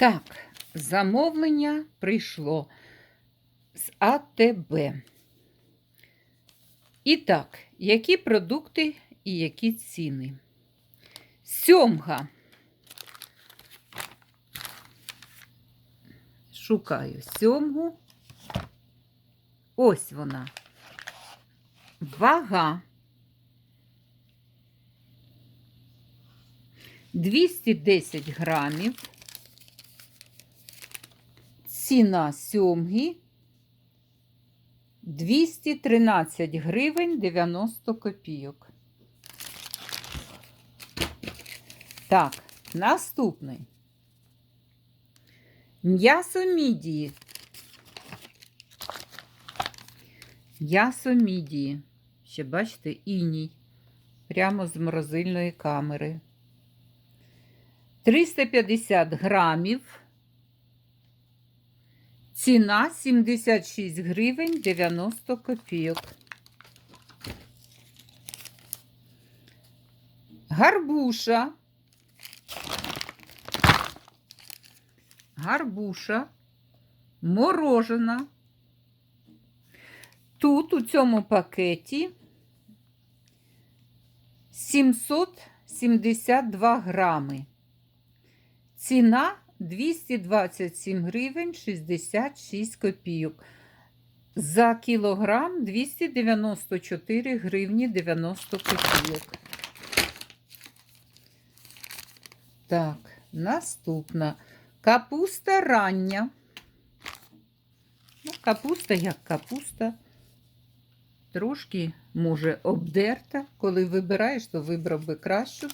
Так, замовлення прийшло з АТБ. І так, які продукти і які ціни? Сьомга. Шукаю сьомгу. Ось вона. Вага. 210 грамів. Ціна сьомги 213 гривень 90 копійок. Так, наступний. М'ясо мідії. М'ясо мідії. Ще бачите, іній. Прямо з морозильної камери. 350 грамів. Ціна 76 гривень 90 копійок. Гарбуша. Гарбуша морожена. Тут у цьому пакеті 772 грами. Ціна 227 гривень 66 копійок. За кілограм 294 гривні 90 копійок. Так, наступна. Капуста рання. Ну, капуста як капуста. Трошки, може, обдерта. Коли вибираєш, то вибрав би кращу.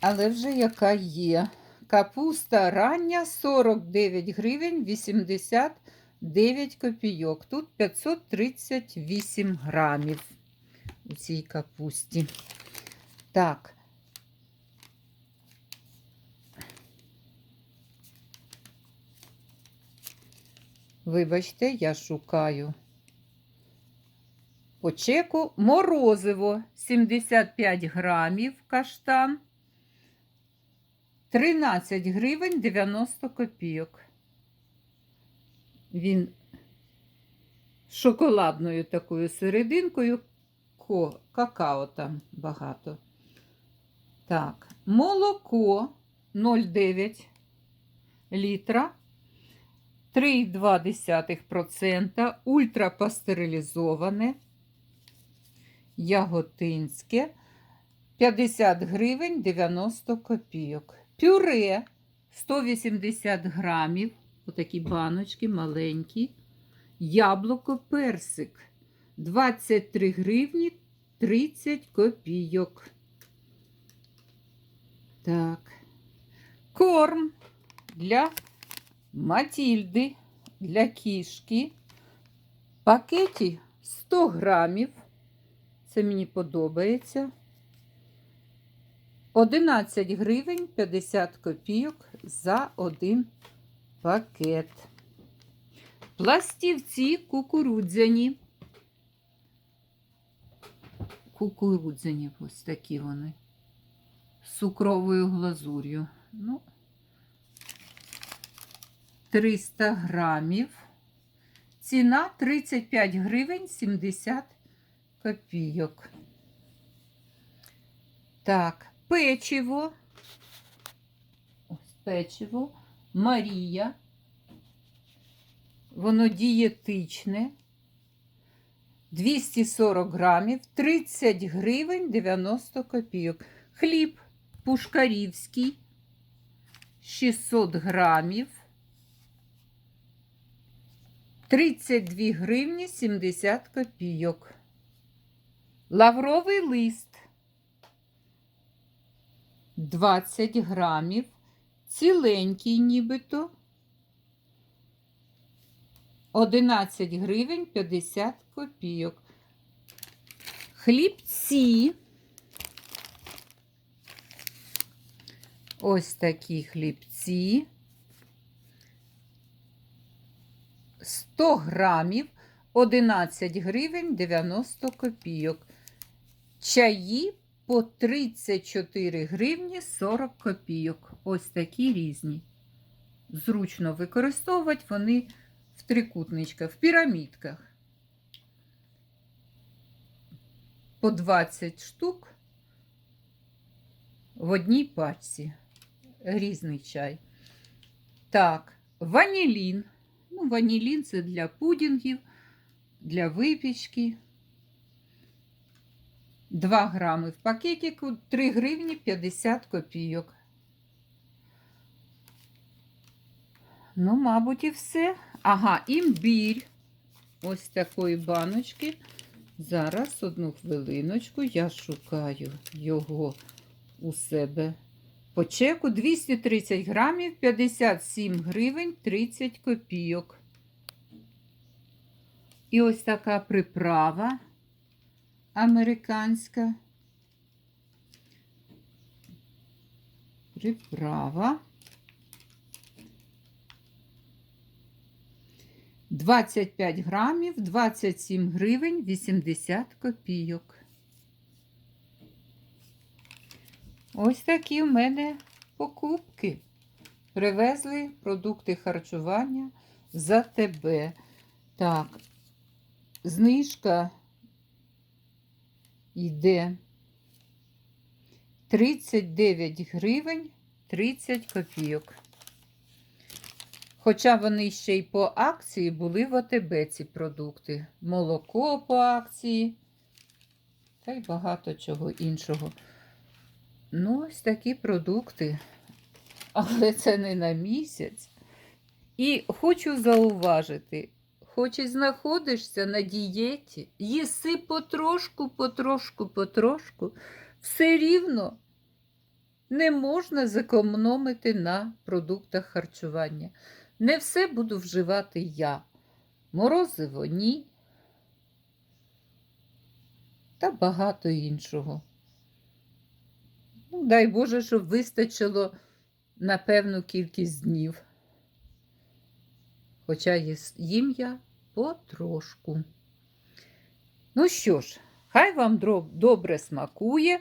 Але вже яка є. Капуста рання 49 гривень 89 копійок. Тут 538 грамів у цій капусті. Так. Вибачте, я шукаю по чеку морозиво 75 грамів каштан. 13 гривень 90 копійок. Він шоколадною такою серединкою, ко, какао там багато. Так, молоко 0,9 літра, 3,2% ультрапастерилізоване, яготинське. 50 гривень 90 копійок. Пюре 180 грамів, отакі баночки маленькі. Яблуко персик 23 гривні 30 копійок. Так. Корм для Матільди, для кішки. Пакеті 100 грамів. Це мені подобається. 11 гривень 50 копійок за один пакет. Пластівці кукурудзяні. Кукурудзяні ось такі вони. З цукровою глазур'ю. Ну, 300 грамів. Ціна 35 гривень 70 копійок. Так, печиво. Ось печиво. Марія. Воно дієтичне. 240 грамів, 30 гривень 90 копійок. Хліб пушкарівський 600 грамів. 32 гривні 70 копійок. Лавровий лист 20 грамів, ціленький нібито 11 гривень 50 копійок. Хлібці. Ось такі хлібці. 100 грамів 11 гривень 90 копійок. Чаї по 34 гривні 40 копійок. Ось такі різні. зручно використовувати, вони в трикутничках, в пірамідках. По 20 штук в одній пачці. Різний чай. Так, ванілін. Ну, ванілін це для пудінгів, для випічки. 2 грами в пакетику, 3 гривні 50 копійок. Ну, мабуть, і все. Ага, імбір. Ось такої баночки. Зараз одну хвилиночку я шукаю його у себе по чеку 230 грамів 57 гривень 30 копійок. І ось така приправа американська. Приправа. 25 грамів, 27 гривень, 80 копійок. Ось такі в мене покупки. Привезли продукти харчування за тебе. Так, знижка йде 39 гривень 30 копійок. Хоча вони ще й по акції були в ОТБ ці продукти. Молоко по акції та й багато чого іншого. Ну, ось такі продукти. Але це не на місяць. І хочу зауважити, хоч і знаходишся на дієті, їси потрошку, потрошку, потрошку, все рівно не можна зекономити на продуктах харчування. Не все буду вживати я. Морозиво ні. Та багато іншого. Ну, дай Боже, щоб вистачило на певну кількість днів. Хоча їм я потрошку. Ну що ж, хай вам добре смакує,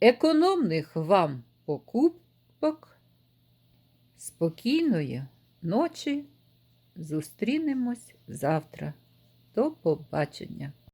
економних вам покупок, спокійної ночі. Зустрінемось завтра. До побачення!